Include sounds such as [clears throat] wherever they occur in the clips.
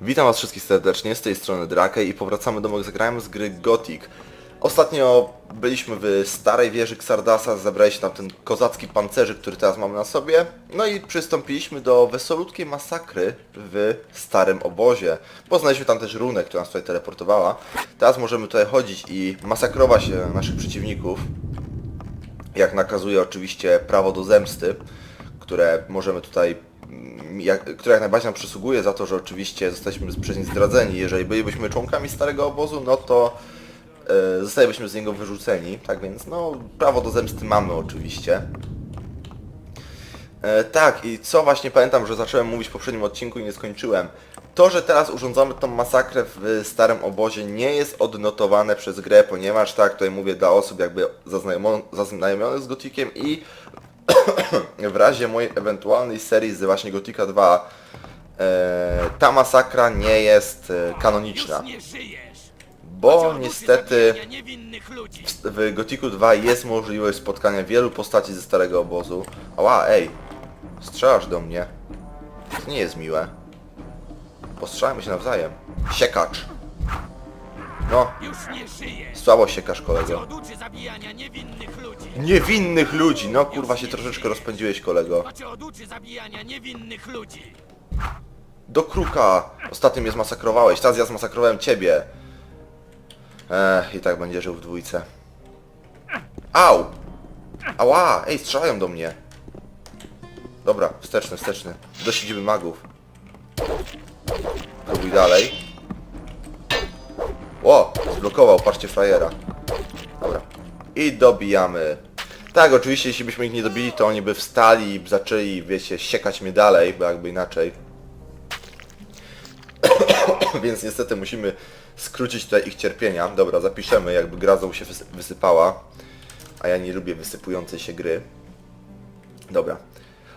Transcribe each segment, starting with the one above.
Witam was wszystkich serdecznie, z tej strony Drakej i powracamy do zagrałem z gry Gothic. Ostatnio byliśmy w starej wieży Xardasa, zabraliśmy tam ten kozacki pancerzyk, który teraz mamy na sobie. No i przystąpiliśmy do wesolutkiej masakry w starym obozie. Poznaliśmy tam też runę, która nas tutaj teleportowała. Teraz możemy tutaj chodzić i masakrować e, naszych przeciwników. Jak nakazuje oczywiście prawo do zemsty, które możemy tutaj jak, które jak najbardziej nam przysługuje za to, że oczywiście zostaliśmy przez nie zdradzeni. Jeżeli bylibyśmy członkami starego obozu, no to e, zostalibyśmy z niego wyrzuceni. Tak więc, no, prawo do zemsty mamy oczywiście. E, tak, i co właśnie pamiętam, że zacząłem mówić w poprzednim odcinku i nie skończyłem. To, że teraz urządzamy tą masakrę w starym obozie nie jest odnotowane przez grę, ponieważ tak, tutaj mówię dla osób jakby zaznajomionych z Gotikiem i w razie mojej ewentualnej serii z właśnie Gotika 2 e, ta masakra nie jest e, kanoniczna, bo niestety ludzi! w Gotiku 2 jest możliwość spotkania wielu postaci ze starego obozu. Ała, ej, strzelasz do mnie. To nie jest miłe. Postrzelajmy się nawzajem. Siekacz. No, słabo siekasz kolego. Niewinnych ludzi! No kurwa się troszeczkę rozpędziłeś kolego. Oduczy zabijania niewinnych ludzi! Do kruka! Ostatnio mnie zmasakrowałeś, teraz ja zmasakrowałem ciebie. Ech, i tak będzie żył w dwójce. Au! Ała! Ej, strzelają do mnie. Dobra, wsteczny, wsteczny. Do siedziby magów. Próbuj dalej. Ło! Zblokował, patrzcie frajera. Dobra. I dobijamy. Tak, oczywiście, jeśli byśmy ich nie dobili, to oni by wstali i zaczęli, wiecie, siekać mnie dalej, bo jakby inaczej. [coughs] Więc niestety musimy skrócić tutaj ich cierpienia. Dobra, zapiszemy, jakby gra znowu się wysy- wysypała. A ja nie lubię wysypującej się gry. Dobra.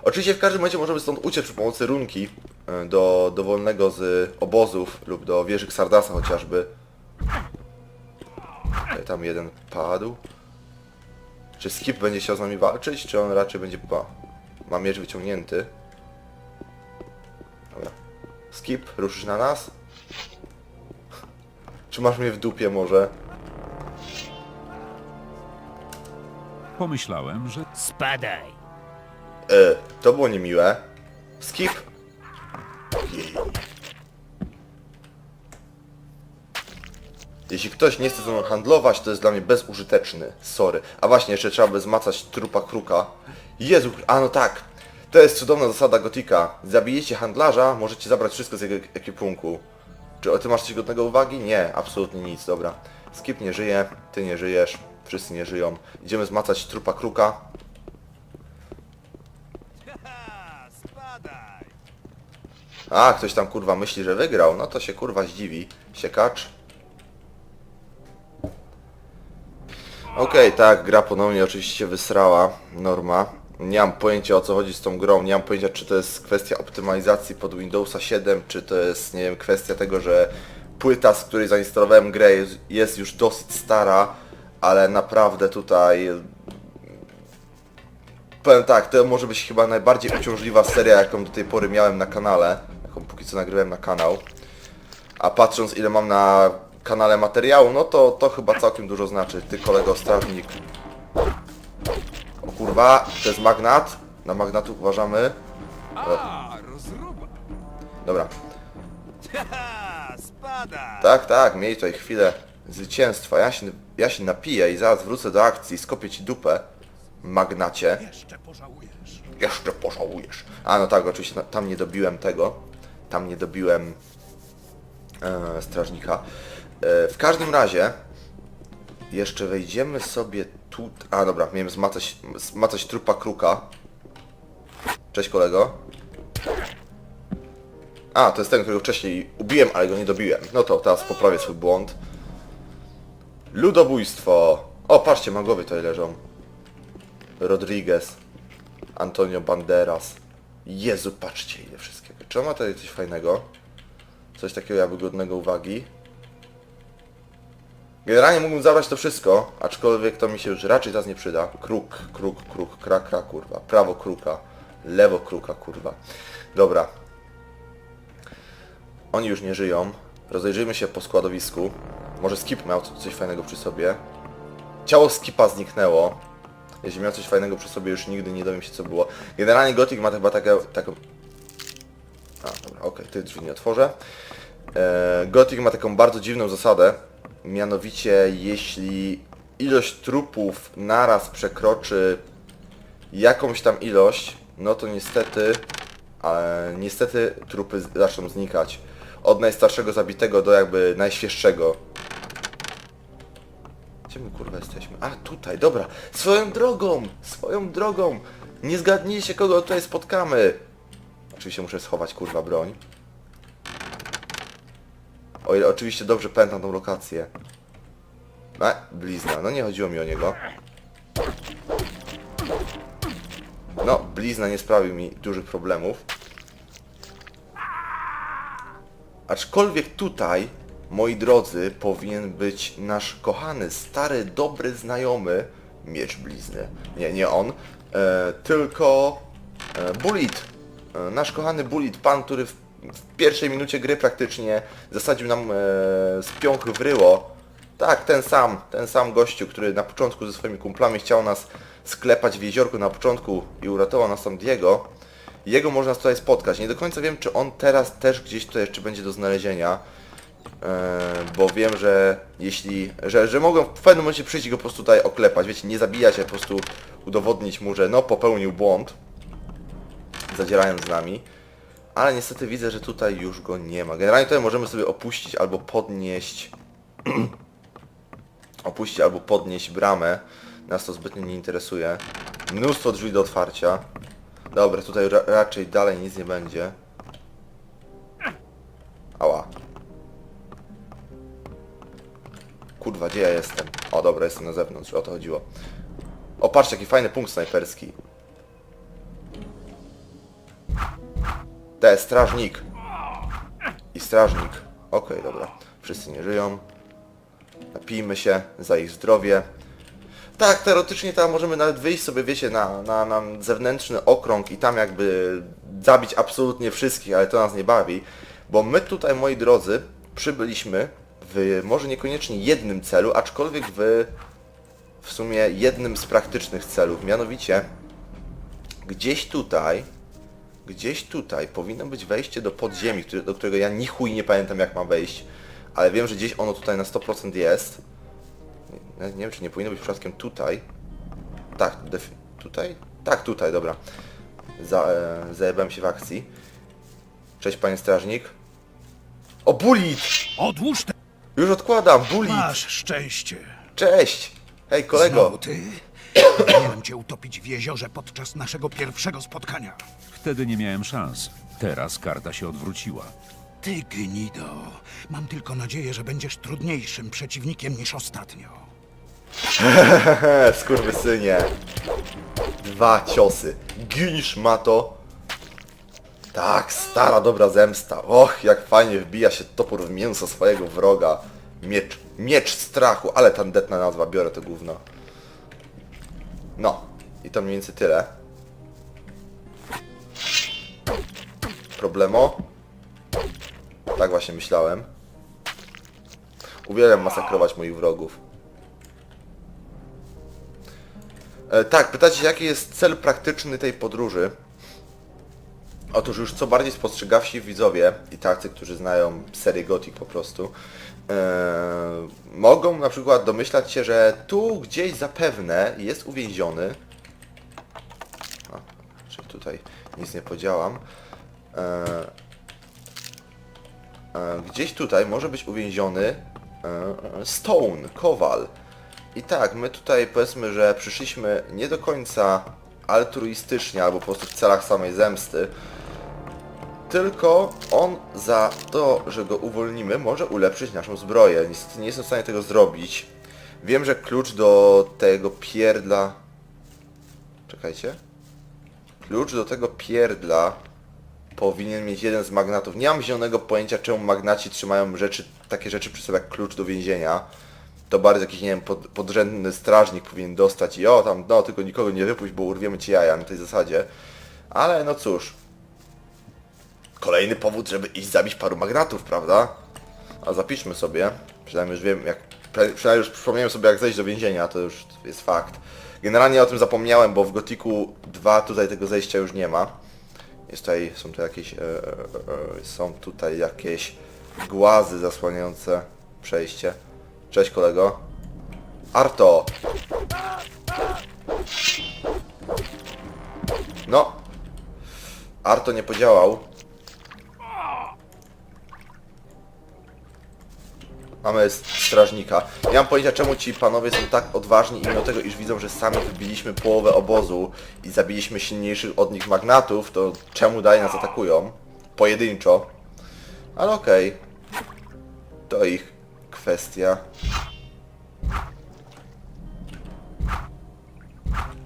Oczywiście w każdym momencie możemy stąd uciec przy pomocy runki e, do dowolnego z obozów lub do wieży Xardasa chociażby. Tutaj tam jeden padł. Czy Skip będzie chciał z nami walczyć, czy on raczej będzie... Pa, ma miecz wyciągnięty. Dobra. Skip, ruszysz na nas? Czy masz mnie w dupie może? Pomyślałem, że Spadaj! E, to było niemiłe. Skip. Jeśli ktoś nie chce ze mną handlować, to jest dla mnie bezużyteczny. Sorry. A właśnie, jeszcze trzeba by zmacać trupa kruka. Jezu, a no tak. To jest cudowna zasada gotika. Zabijecie handlarza, możecie zabrać wszystko z jego ekwipunku. Czy ty masz coś godnego uwagi? Nie, absolutnie nic, dobra. Skip nie żyje, ty nie żyjesz, wszyscy nie żyją. Idziemy zmacać trupa kruka. [laughs] Spadaj! A, ktoś tam kurwa myśli, że wygrał, no to się kurwa zdziwi. Siekacz. Okej, tak, gra ponownie oczywiście wysrała, norma. Nie mam pojęcia o co chodzi z tą grą, nie mam pojęcia czy to jest kwestia optymalizacji pod Windowsa 7, czy to jest, nie wiem, kwestia tego, że płyta, z której zainstalowałem grę jest, jest już dosyć stara, ale naprawdę tutaj Powiem tak, to może być chyba najbardziej uciążliwa seria, jaką do tej pory miałem na kanale, jaką póki co nagrywałem na kanał. A patrząc ile mam na kanale materiału, no to to chyba całkiem dużo znaczy. Ty kolego strażnik. O kurwa, to jest magnat. Na magnatu uważamy. A, rozruba! Dobra. [laughs] Tak, tak, miej tutaj chwilę zwycięstwa. Ja się, ja się napiję i zaraz wrócę do akcji, skopię ci dupę. Magnacie. Jeszcze pożałujesz. Jeszcze pożałujesz. A no tak, oczywiście na- tam nie dobiłem tego. Tam nie dobiłem e, strażnika. E, w każdym razie jeszcze wejdziemy sobie tu... A dobra, miałem zmacać, zmacać trupa kruka. Cześć kolego. A, to jest ten, którego wcześniej ubiłem, ale go nie dobiłem. No to teraz poprawię swój błąd. Ludobójstwo. O, patrzcie, magowie tutaj leżą. Rodriguez. Antonio Banderas. Jezu, patrzcie ile wszystkiego. Czy on ma tutaj coś fajnego? Coś takiego jakby godnego uwagi? Generalnie mógłbym zabrać to wszystko, aczkolwiek to mi się już raczej teraz nie przyda. Kruk, kruk, kruk, kra, kra, kurwa. Prawo kruka, lewo kruka, kurwa. Dobra. Oni już nie żyją. Rozejrzyjmy się po składowisku. Może Skip miał co- coś fajnego przy sobie. Ciało Skipa zniknęło. Jeśli miał coś fajnego przy sobie, już nigdy nie dowiem się co było. Generalnie Gothic ma chyba taką... A, dobra, okej, tych drzwi nie otworzę. E, Gothic ma taką bardzo dziwną zasadę. Mianowicie, jeśli ilość trupów naraz przekroczy jakąś tam ilość, no to niestety, ale niestety trupy zaczną znikać. Od najstarszego zabitego do jakby najświeższego. Gdzie my kurwa jesteśmy? A, tutaj, dobra. Swoją drogą! Swoją drogą! Nie zgadnijcie kogo tutaj spotkamy! Oczywiście muszę schować kurwa broń. O ile oczywiście dobrze pamiętam tą lokację. A, blizna. No nie chodziło mi o niego. No, blizna nie sprawił mi dużych problemów. Aczkolwiek tutaj, moi drodzy, powinien być nasz kochany, stary, dobry znajomy miecz blizny. Nie, nie on, e, tylko e, Bullet. E, nasz kochany Bullet, pan, który w, w pierwszej minucie gry praktycznie zasadził nam e, z piąchy w ryło. Tak, ten sam, ten sam gościu, który na początku ze swoimi kumplami chciał nas sklepać w jeziorku na początku i uratował nas Diego. Jego można tutaj spotkać. Nie do końca wiem, czy on teraz też gdzieś tutaj jeszcze będzie do znalezienia. E, bo wiem, że jeśli, że, że mogą w pewnym momencie przyjść i go po prostu tutaj oklepać, wiecie, nie zabijać, a po prostu udowodnić mu, że no popełnił błąd, zadzierając z nami. Ale niestety widzę, że tutaj już go nie ma. Generalnie tutaj możemy sobie opuścić albo podnieść [clears throat] opuścić albo podnieść bramę. Nas to zbytnio nie interesuje. Mnóstwo drzwi do otwarcia. Dobra, tutaj ra raczej dalej nic nie będzie. Ała. Kurwa, gdzie ja jestem? O, dobra, jestem na zewnątrz, o to chodziło. O, patrzcie, jaki fajny punkt snajperski. Te, strażnik. I strażnik. Okej, dobra. Wszyscy nie żyją. Napijmy się za ich zdrowie. Tak, teoretycznie tam możemy nawet wyjść sobie, wiecie, na, na, na zewnętrzny okrąg i tam jakby zabić absolutnie wszystkich, ale to nas nie bawi, bo my tutaj, moi drodzy, przybyliśmy w może niekoniecznie jednym celu, aczkolwiek w w sumie jednym z praktycznych celów, mianowicie gdzieś tutaj, gdzieś tutaj powinno być wejście do podziemi, który, do którego ja ni chuj nie pamiętam jak mam wejść, ale wiem, że gdzieś ono tutaj na 100% jest. Nie, nie wiem, czy nie powinno być przypadkiem tutaj. Tak, tutaj? Tak, tutaj, dobra. Za, e, zajebałem się w akcji. Cześć, panie strażnik. O, bulit! Odłóż te... Już odkładam, bulit! Masz szczęście. Cześć! Hej, kolego! Znowu ty? Powinienem cię utopić w jeziorze podczas naszego pierwszego spotkania. Wtedy nie miałem szans. Teraz karta się odwróciła. Ty, gnido. Mam tylko nadzieję, że będziesz trudniejszym przeciwnikiem niż ostatnio. He, [laughs] skurwysynie. Dwa ciosy. Ginisz ma to. Tak, stara dobra zemsta. Och, jak fajnie wbija się topór w mięso swojego wroga. Miecz, miecz strachu, ale tandetna nazwa, biorę to gówno. No, i to mniej więcej tyle. Problemo? Tak właśnie myślałem. Uwielbiam masakrować moich wrogów. E, tak, pytacie jaki jest cel praktyczny tej podróży? Otóż już co bardziej spostrzegawsi widzowie i tacy, którzy znają serię Gothic po prostu, e, mogą na przykład domyślać się, że tu gdzieś zapewne jest uwięziony. A, czyli tutaj nic nie podziałam. E, gdzieś tutaj może być uwięziony Stone, Kowal. I tak, my tutaj powiedzmy, że przyszliśmy nie do końca altruistycznie, albo po prostu w celach samej zemsty, tylko on za to, że go uwolnimy, może ulepszyć naszą zbroję. Niestety nie jestem w stanie tego zrobić. Wiem, że klucz do tego pierdla... Czekajcie. Klucz do tego pierdla powinien mieć jeden z magnatów. Nie mam zielonego pojęcia, czemu magnaci trzymają rzeczy, takie rzeczy przy sobie jak klucz do więzienia. To bardziej jakiś, nie wiem, pod, podrzędny strażnik powinien dostać i o tam, no tylko nikogo nie wypuść, bo urwiemy ci jaja na tej zasadzie. Ale no cóż. Kolejny powód, żeby iść zabić paru magnatów, prawda? A zapiszmy sobie. Przynajmniej już wiem, jak. Przynajmniej już przypomniałem sobie, jak zejść do więzienia, to już jest fakt. Generalnie o tym zapomniałem, bo w Gotiku 2 tutaj tego zejścia już nie ma. Jest tutaj, są tu jakieś, e, e, e, są tutaj jakieś głazy zasłaniające przejście. Cześć kolego. Arto! No. Arto nie podziałał. Mamy strażnika. Nie mam pojęcia czemu ci panowie są tak odważni i mimo tego iż widzą, że sami wybiliśmy połowę obozu i zabiliśmy silniejszych od nich magnatów, to czemu dalej nas atakują? Pojedynczo. Ale okej. To ich kwestia.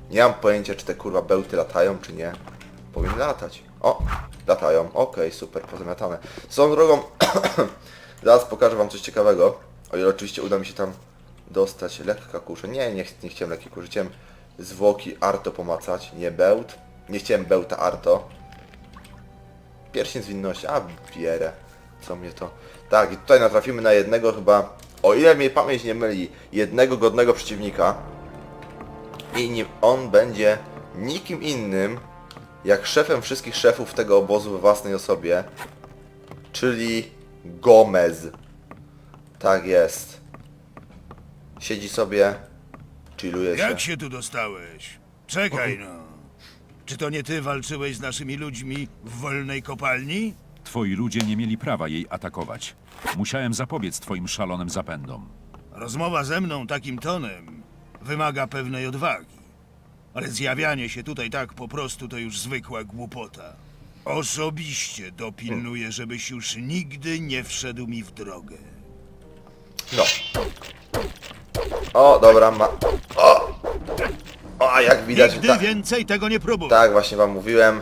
Nie mam pojęcia czy te kurwa bełty latają czy nie. Powinny latać. O! Latają. Okej, super, pozamiatane. Swoją drogą [clears throat] Zaraz pokażę wam coś ciekawego. O ile oczywiście uda mi się tam dostać lekka kusze. Nie, nie, ch- nie chciałem lekkiej kuszy. Chciałem zwłoki Arto pomacać, nie bełt. Nie chciałem bełta Arto. Pierścień zwinności, a bierę. Co mnie to... Tak, i tutaj natrafimy na jednego chyba, o ile mnie pamięć nie myli, jednego godnego przeciwnika. I on będzie nikim innym, jak szefem wszystkich szefów tego obozu we własnej osobie, czyli Gomez. Tak jest. Siedzi sobie, chilluje się. Jak się tu dostałeś? Czekaj no. Czy to nie ty walczyłeś z naszymi ludźmi w wolnej kopalni? Twoi ludzie nie mieli prawa jej atakować. Musiałem zapobiec twoim szalonym zapędom. Rozmowa ze mną takim tonem wymaga pewnej odwagi. Ale zjawianie się tutaj tak po prostu to już zwykła głupota. Osobiście dopilnuję, żebyś już nigdy nie wszedł mi w drogę. No. O, dobra, ma... O! O, a jak widać... Nigdy tak- więcej tego nie próbuj. Tak, właśnie wam mówiłem.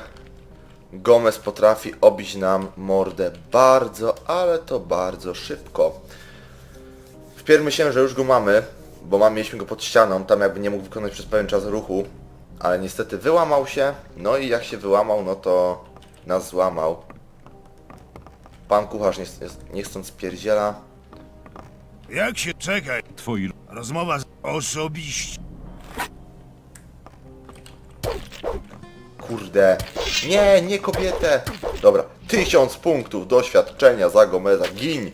Gomez potrafi obić nam mordę bardzo, ale to bardzo szybko. Wpierw myślałem, że już go mamy, bo mam, mieliśmy go pod ścianą, tam jakby nie mógł wykonać przez pewien czas ruchu, ale niestety wyłamał się, no i jak się wyłamał, no to nas złamał. Pan kucharz nie, nie chcąc pierdziela. Jak się... Czekaj. Twoi Rozmowa z... Osobiście. Kurde. Nie, nie kobietę. Dobra, tysiąc punktów doświadczenia za Gomeza. Gin.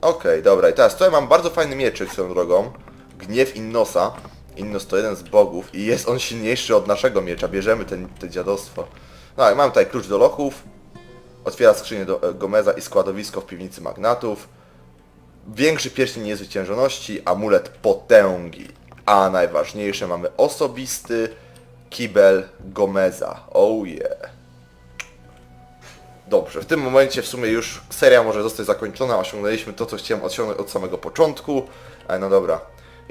Okej, dobra. I teraz tutaj mam bardzo fajny mieczyk swoją drogą. Gniew Innosa. Innos to jeden z bogów i jest on silniejszy od naszego miecza. Bierzemy ten, te dziadostwo. No i mam tutaj klucz do lochów. Otwiera skrzynię do e, Gomeza i składowisko w piwnicy magnatów. Większy pierścień niezwyciężoności, amulet potęgi. A najważniejsze mamy osobisty kibel Gomeza. Oh yeah. Dobrze, w tym momencie w sumie już seria może zostać zakończona. Osiągnęliśmy to, co chciałem osiągnąć od samego początku. Ale no dobra.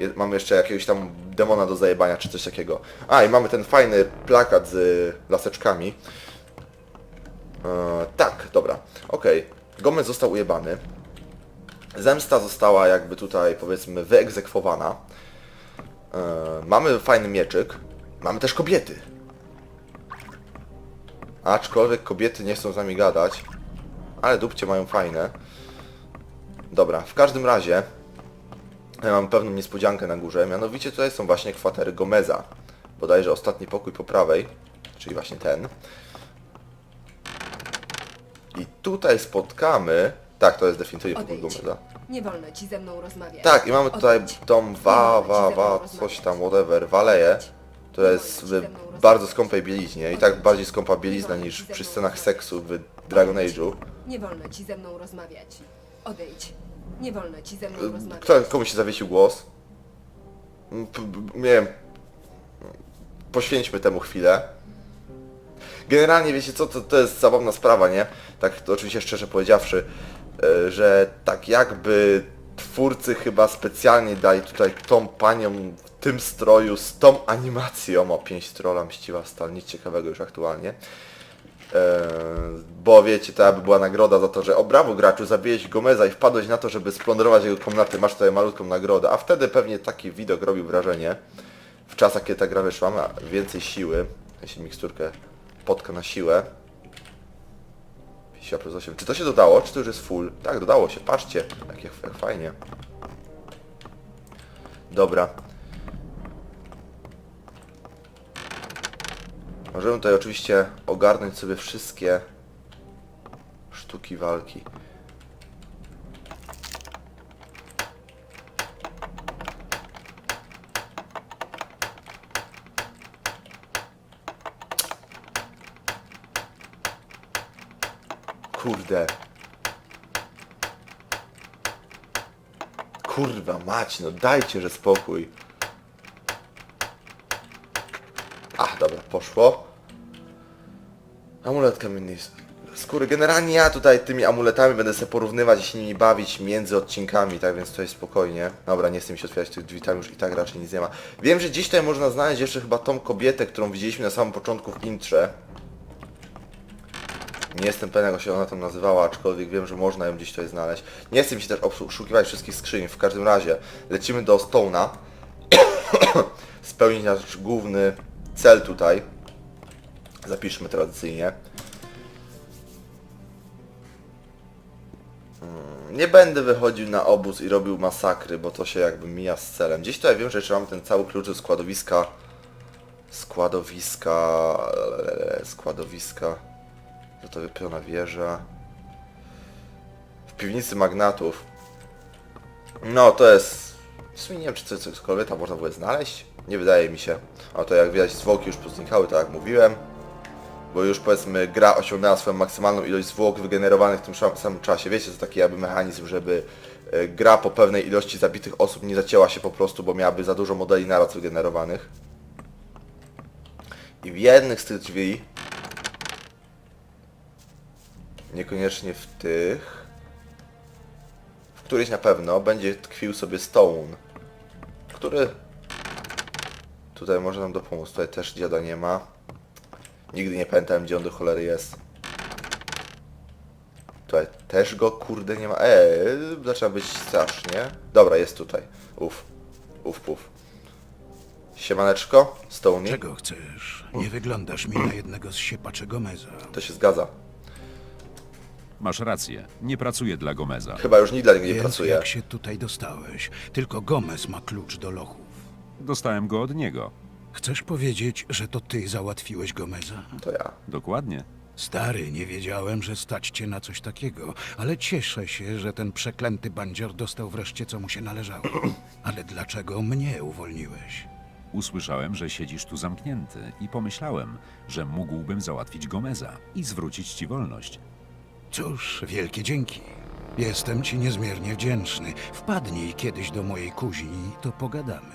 Je- Mamy jeszcze jakiegoś tam demona do zajebania, czy coś takiego. A, i mamy ten fajny plakat z laseczkami. E, tak, dobra. Okej. Gomez został ujebany. Zemsta została jakby tutaj powiedzmy wyegzekwowana. E, mamy fajny mieczyk. Mamy też kobiety. Aczkolwiek kobiety nie chcą z nami gadać. Ale dupcie mają fajne. Dobra, w każdym razie mam pewną niespodziankę na górze. Mianowicie tutaj są właśnie kwatery Gomeza. Bodajże ostatni pokój po prawej. Czyli właśnie ten. I tutaj spotkamy... Tak, to jest definitywnie pokój Odejdź. Gomeza. Nie wolno ci ze mną rozmawiać. Tak, i mamy tutaj Odejdź. Nie wa, wa, wa, coś tam, whatever, waleję. To jest w bardzo skąpej bieliźnie i tak bardziej skąpa bielizna niż przy scenach seksu w Dragon Age'u. Nie wolno ci ze mną rozmawiać. Odejdź. Nie wolno ci ze mną rozmawiać. Kto, komuś się zawiesił głos? Mm, p- p- Nie wiem. Poświęćmy temu chwilę. Generalnie wiecie co, to, to jest zabawna sprawa, nie? Tak to oczywiście szczerze powiedziawszy, e, że tak jakby twórcy chyba specjalnie dali tutaj tą panią w tym stroju z tą animacją o pięć trolla mściwa stal, nic ciekawego już aktualnie. Eee, bo wiecie, to aby była nagroda za to, że o brawo graczu, zabiłeś Gomeza i wpadłeś na to, żeby splądrować jego komnaty, masz tutaj malutką nagrodę, a wtedy pewnie taki widok robił wrażenie. W czasach, kiedy ta gra wyszła, ma więcej siły, jeśli miksturkę potka na siłę. Siła plus 8. Czy to się dodało, czy to już jest full? Tak, dodało się, patrzcie, jak, jak fajnie. Dobra. Możemy tutaj oczywiście ogarnąć sobie wszystkie sztuki walki. Kurde. Kurwa mać, no dajcie, że spokój. Ach, dobra, poszło. Amulet kamiennej s- skóry. Generalnie ja tutaj tymi amuletami będę sobie porównywać i się nimi bawić między odcinkami, tak więc tutaj spokojnie. Dobra, nie chcę mi się otwierać tych drzwi, tam już i tak raczej nic nie ma. Wiem, że dziś tutaj można znaleźć jeszcze chyba tą kobietę, którą widzieliśmy na samym początku w intrze. Nie jestem pewien, jak się ona tam nazywała, aczkolwiek wiem, że można ją gdzieś tutaj znaleźć. Nie chcę mi się też obszukiwać wszystkich skrzyń. W każdym razie lecimy do Stone'a. [coughs] Spełnić nasz główny cel tutaj. Zapiszmy tradycyjnie. Mm, Nie będę wychodził na obóz i robił masakry, bo to się jakby mija z celem. Gdzieś tutaj wiem, że jeszcze mamy ten cały klucz do składowiska. Składowiska... Składowiska... że to wypiona wieża. W piwnicy magnatów. No to jest... W sumie nie wiem czy coś, cokolwiek tam można było znaleźć. Nie wydaje mi się. A to jak widać zwłoki już poznikały, tak jak mówiłem. Bo już powiedzmy gra osiągnęła swoją maksymalną ilość zwłok wygenerowanych w tym samym czasie. Wiecie, to taki jakby mechanizm, żeby e, gra po pewnej ilości zabitych osób nie zacięła się po prostu, bo miałaby za dużo modeli naraz wygenerowanych. I w jednych z tych drzwi Niekoniecznie w tych. Któryś na pewno będzie tkwił sobie Stone. Który tutaj może nam dopomóc. Tutaj też dziada nie ma. Nigdy nie pamiętałem gdzie on do cholery jest. Tutaj też go kurde nie ma. Eee, zaczyna być strasznie. Dobra, jest tutaj. Uf. Uf, puf. Siemaneczko, Stony. Czego chcesz? Nie wyglądasz mi na jednego z siepaczy Gomeza. To się zgadza. Masz rację, nie pracuję dla Gomeza. Chyba już nikt dla niego nie Więc pracuje. jak się tutaj dostałeś? Tylko Gomez ma klucz do lochów. Dostałem go od niego. Chcesz powiedzieć, że to ty załatwiłeś Gomeza? To ja. Dokładnie. Stary, nie wiedziałem, że stać cię na coś takiego, ale cieszę się, że ten przeklęty bandzior dostał wreszcie, co mu się należało. [clears throat] Ale dlaczego mnie uwolniłeś? Usłyszałem, że siedzisz tu zamknięty i pomyślałem, że mógłbym załatwić Gomeza i zwrócić ci wolność. Cóż, wielkie dzięki. Jestem ci niezmiernie wdzięczny. Wpadnij kiedyś do mojej kuźni, to pogadamy.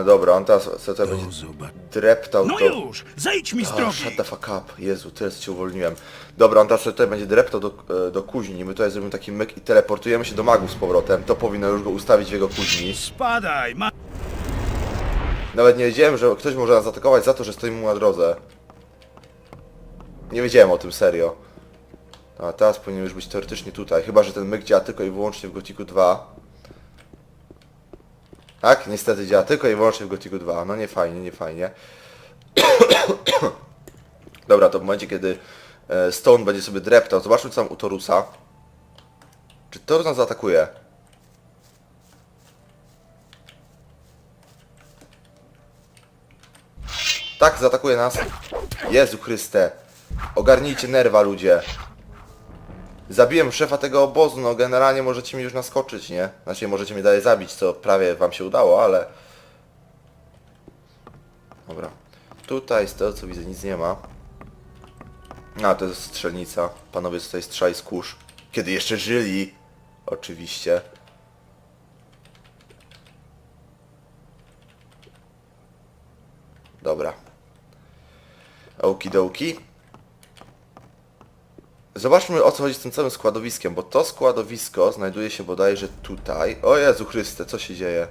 E, dobra, on teraz sobie tutaj Do będzie zobaczenia. dreptał No to... już! Zejdź mi z O, drogi! shut the fuck up. Jezu, tyle cię uwolniłem. Dobra, on teraz sobie tutaj będzie dreptał do, e, do kuźni. My tutaj zrobimy taki myk i teleportujemy się do magów z powrotem. To powinno już go ustawić w jego kuźni. Spadaj! Ma... Nawet nie wiedziałem, że ktoś może nas atakować za to, że stoimy mu na drodze. Nie wiedziałem o tym serio. A teraz powinien już być teoretycznie tutaj. Chyba, że ten myk działa tylko i wyłącznie w Gotiku 2. Tak, niestety działa tylko i wyłącznie w Gotiku 2. No nie fajnie, nie fajnie. [coughs] Dobra, to w momencie, kiedy e, Stone będzie sobie dreptał, zobaczmy co tam u Torusa. Czy Torus nas zaatakuje? Tak, zaatakuje nas. Jezu Chryste. Ogarnijcie nerwa, ludzie. Zabiłem szefa tego obozu, no generalnie możecie mi już naskoczyć, nie? Znaczy możecie mnie dalej zabić, co prawie wam się udało, ale... Dobra. Tutaj z tego co widzę nic nie ma. A, to jest strzelnica. Panowie tutaj strzaj z kurz. Kiedy jeszcze żyli. Oczywiście. Dobra. Okidoki. Zobaczmy o co chodzi z tym całym składowiskiem, bo to składowisko znajduje się bodajże tutaj. O Jezu Chryste, co się dzieje?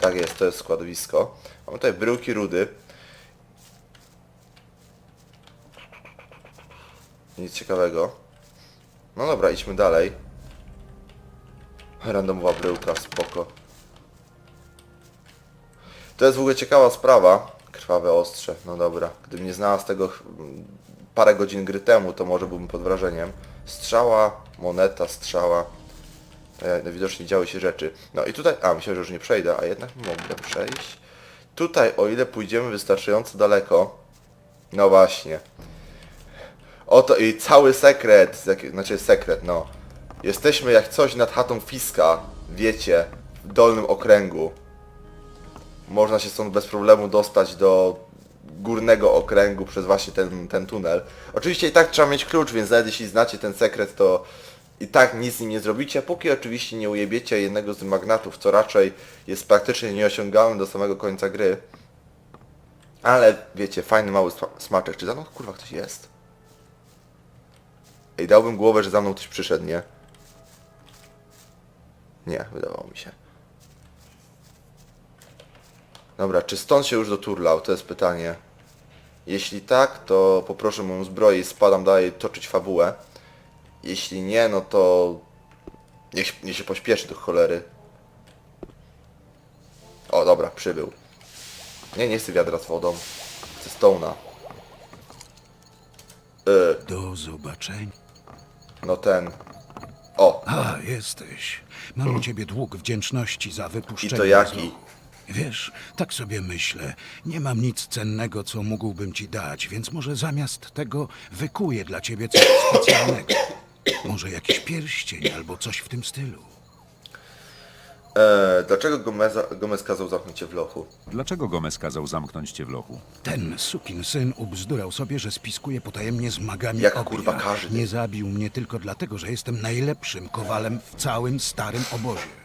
Tak jest, to jest składowisko. Mamy tutaj bryłki rudy. Nic ciekawego. No dobra, idźmy dalej. Randomowa bryłka, spoko. To jest w ogóle ciekawa sprawa. Krwawe ostrze, no dobra. Gdybym nie znalazł tego ch- parę godzin gry temu, to może byłbym pod wrażeniem. Strzała, moneta, strzała. E, widocznie działy się rzeczy. No i tutaj, a myślałem, że już nie przejdę, a jednak mogę przejść. Tutaj, o ile pójdziemy wystarczająco daleko, no właśnie. Oto i cały sekret, znaczy sekret, no. Jesteśmy jak coś nad chatą Fiska, wiecie, w dolnym okręgu. Można się stąd bez problemu dostać do górnego okręgu przez właśnie ten, ten tunel. Oczywiście i tak trzeba mieć klucz, więc nawet jeśli znacie ten sekret, to i tak nic z nim nie zrobicie, póki oczywiście nie ujebiecie jednego z magnatów, co raczej jest praktycznie nieosiągalne do samego końca gry. Ale wiecie, fajny mały sma- smaczek. Czy za mną kurwa ktoś jest? Ej, dałbym głowę, że za mną ktoś przyszedł, nie? Nie, wydawało mi się. Dobra, czy stąd się już doturlał? To jest pytanie. Jeśli tak, to poproszę moją zbroję i spadam dalej toczyć fabułę. Jeśli nie, no to... Niech, niech się pośpieszy do cholery. O, dobra, przybył. Nie, nie chcę wiadra z wodą. Chcę Stone'a. Yy, Do zobaczenia. no ten... O, A, jesteś. Mam u ciebie dług wdzięczności za wypuszczenie. I to jaki? Wiesz, tak sobie myślę. Nie mam nic cennego, co mógłbym ci dać, więc może zamiast tego wykuję dla ciebie coś [coughs] specjalnego. Może jakiś pierścień albo coś w tym stylu. e, dlaczego Gomeza, Gomez kazał zamknąć cię w lochu? Dlaczego Gomez kazał zamknąć cię w lochu? Ten sukin syn ubzdurał sobie, że spiskuje potajemnie z magami Jak ognia. kurwa każdy. Nie zabił mnie tylko dlatego, że jestem najlepszym kowalem w całym starym obozie.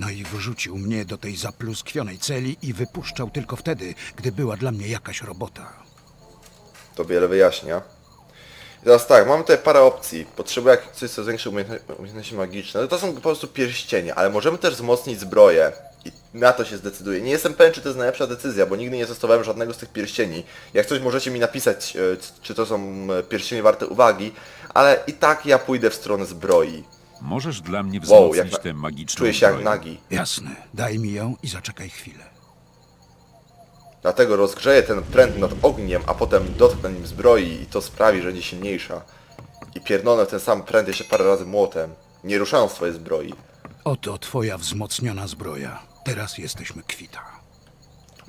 No i wrzucił mnie do tej zapluskwionej celi i wypuszczał tylko wtedy, gdy była dla mnie jakaś robota. To wiele wyjaśnia. I teraz tak, mamy tutaj parę opcji. Potrzebuję jak coś, co zwiększy umiejętno- umiejętności magiczne. No to są po prostu pierścienie, ale możemy też wzmocnić zbroję. I na to się zdecyduje. Nie jestem pewien, czy to jest najlepsza decyzja, bo nigdy nie testowałem żadnego z tych pierścieni. Jak coś możecie mi napisać, e, czy to są e, pierścienie warte uwagi, ale i tak ja pójdę w stronę zbroi. Możesz dla mnie Wow, wzmocnić na... tę magiczną czuję się jak zbroję? nagi. Jasne, daj mi ją i zaczekaj chwilę. Dlatego rozgrzeję ten pręt nad ogniem, a potem dotknę nim zbroi i to sprawi, że będzie silniejsza. I pierdolę w ten sam pręt jeszcze parę razy młotem, nie ruszając swojej zbroi. Oto twoja wzmocniona zbroja. Teraz jesteśmy kwita.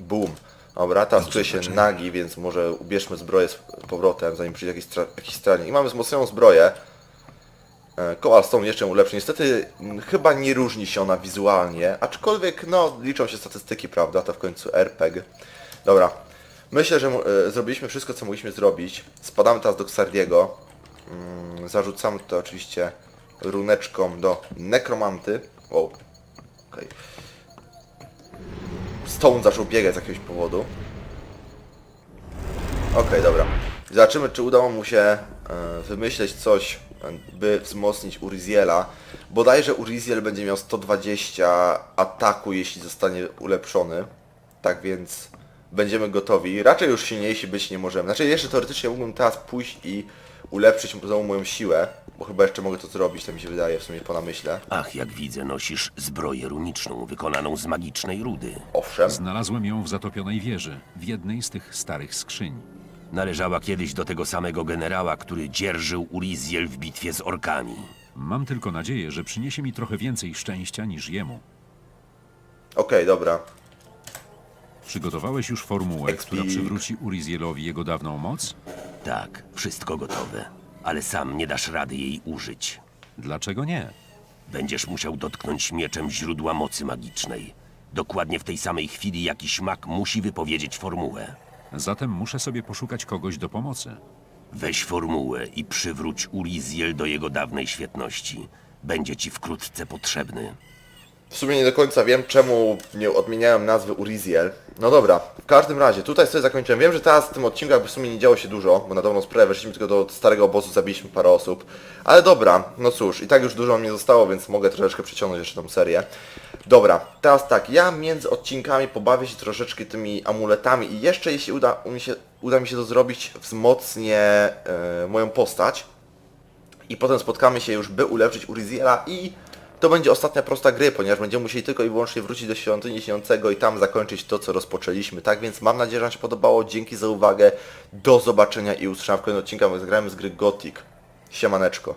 Boom. Dobra, teraz czuję się zobaczenia. nagi, więc może ubierzmy zbroję z powrotem, zanim przyjdzie jakiś, stra- jakiś strażnik. I mamy wzmocnioną zbroję. E, Kowal Stone jeszcze ulepszy. Niestety m, chyba nie różni się ona wizualnie, aczkolwiek no liczą się statystyki, prawda? To w końcu RPG. Dobra. Myślę, że e, zrobiliśmy wszystko, co mogliśmy zrobić. Spadamy teraz do Xardiego. Mm, zarzucamy to oczywiście runeczką do nekromanty. Wow. Okej. Stone zaczął biegać z jakiegoś powodu. Okej, dobra. Zobaczymy, czy udało mu się e, wymyśleć coś, by wzmocnić Uriziela. Bodajże Uriziel będzie miał 120 ataku, jeśli zostanie ulepszony. Tak więc będziemy gotowi. Raczej już silniejsi być nie możemy. Znaczy jeszcze teoretycznie mógłbym teraz pójść i ulepszyć znowu moją siłę, bo chyba jeszcze mogę to zrobić, to mi się wydaje w sumie po namyśle. Ach, jak widzę, nosisz zbroję runiczną wykonaną z magicznej rudy. Owszem. Znalazłem ją w zatopionej wieży, w jednej z tych starych skrzyń. Należała kiedyś do tego samego generała, który dzierżył Uriziel w bitwie z orkami. Mam tylko nadzieję, że przyniesie mi trochę więcej szczęścia niż jemu. Okej, dobra. Przygotowałeś już formułę, która Ekspik. przywróci Urizielowi jego dawną moc? Tak, wszystko gotowe, ale sam nie dasz rady jej użyć. Dlaczego nie? Będziesz musiał dotknąć mieczem źródła mocy magicznej. Dokładnie w tej samej chwili jakiś mag musi wypowiedzieć formułę. Zatem muszę sobie poszukać kogoś do pomocy. Weź formułę i przywróć Uriziel do jego dawnej świetności. Będzie ci wkrótce potrzebny. W sumie nie do końca wiem, czemu nie odmieniałem nazwy Uriziel. No dobra, w każdym razie, tutaj sobie zakończyłem. Wiem, że teraz w tym odcinku jakby w sumie nie działo się dużo, bo na dobrą sprawę weszliśmy tylko do starego obozu, zabiliśmy parę osób. Ale dobra, no cóż, i tak już dużo mnie zostało, więc mogę troszeczkę przeciągnąć jeszcze tą serię. Dobra, teraz tak, ja między odcinkami pobawię się troszeczkę tymi amuletami i jeszcze jeśli uda mi się, uda mi się to zrobić, wzmocnię e, moją postać. I potem spotkamy się już, by ulepszyć Uriziela i to będzie ostatnia prosta gry, ponieważ będziemy musieli tylko i wyłącznie wrócić do świątyni śniącego i tam zakończyć to, co rozpoczęliśmy. Tak więc mam nadzieję, że Wam się podobało. Dzięki za uwagę. Do zobaczenia i usłyszenia w kolejnym odcinku. My zagramy z gry Gothic. Siemaneczko.